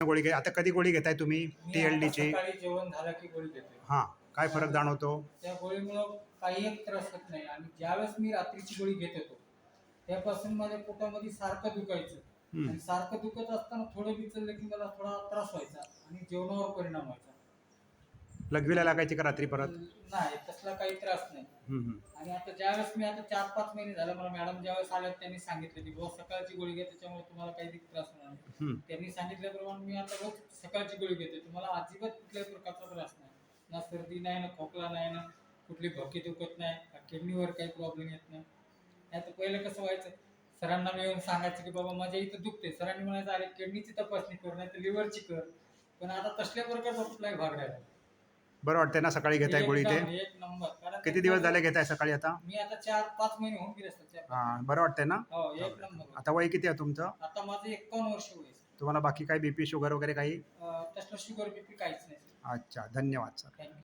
गोळी घे. आता कधी गोळी घेताय तुम्ही? टी एल डीची सकाळी जेवण झालं की गोळी हां. काय फरक जाणवतो? त्या गोळीमुळं काही एक त्रास होत नाही. आणि ज्यावेळेस मी रात्रीची गोळी घेत होतो त्यापासून माझ्या पोटामध्ये सारखं दुखायचं. आणि सारखं दुखत असताना थोडं विचललं की मला थोडा त्रास व्हायचा आणि जेवणावर परिणाम व्हायचा. लघवीला लागायची का रात्री परत? नाही तसला काही त्रास नाही. हम्म, हम्म. आणि आता ज्यावेळेस मी आता चार पाच महिने झालं मला मॅडम ज्यावेळेस आल्या त्यांनी सांगितलं की रोज सकाळची गोळी घ्या त्याच्यामुळे तुम्हाला काही त्रास होणार नाही. हम्म. त्यांनी सांगितल्याप्रमाणे मी आता रोज सकाळची गोळी घेते तुम्हाला अजिबात कुठल्याही प्रकारचा त्रास नाही. ना सर्दी नाही ना खोकला नाही ना कुठली भोकी दुखत नाही किडनीवर काही प्रॉब्लेम येत नाही. नाही तर पहिलं कसं व्हायचं? सरांना मी येऊन सांगायचं की बाबा माझ्या इथं दुखते सरांनी म्हणायचं अरे किडनीची तपासणी कर नाही तर लिव्हरची कर. पण आता तसल्या प्रकारचा कुठलाही भाग राहिला बरं वाटतंय ना सकाळी घेताय गोळी ते? एकदम एक नंबर. कारण किती दिवस झाले घेताय सकाळी आता? मी आता चार पाच महिने होऊन गेले असतात चार पाच. हां बरं वाटतंय ना? हो एक नंबर. आता वय किती आहे तुमचं? आता माझं एकावन्न वर्ष वय. तुम्हाला बाकी काही बीपी शुगर वगैरे काही? तसलं शुगर बीपी काहीच नाही. अच्छा धन्यवाद सर थँक्यू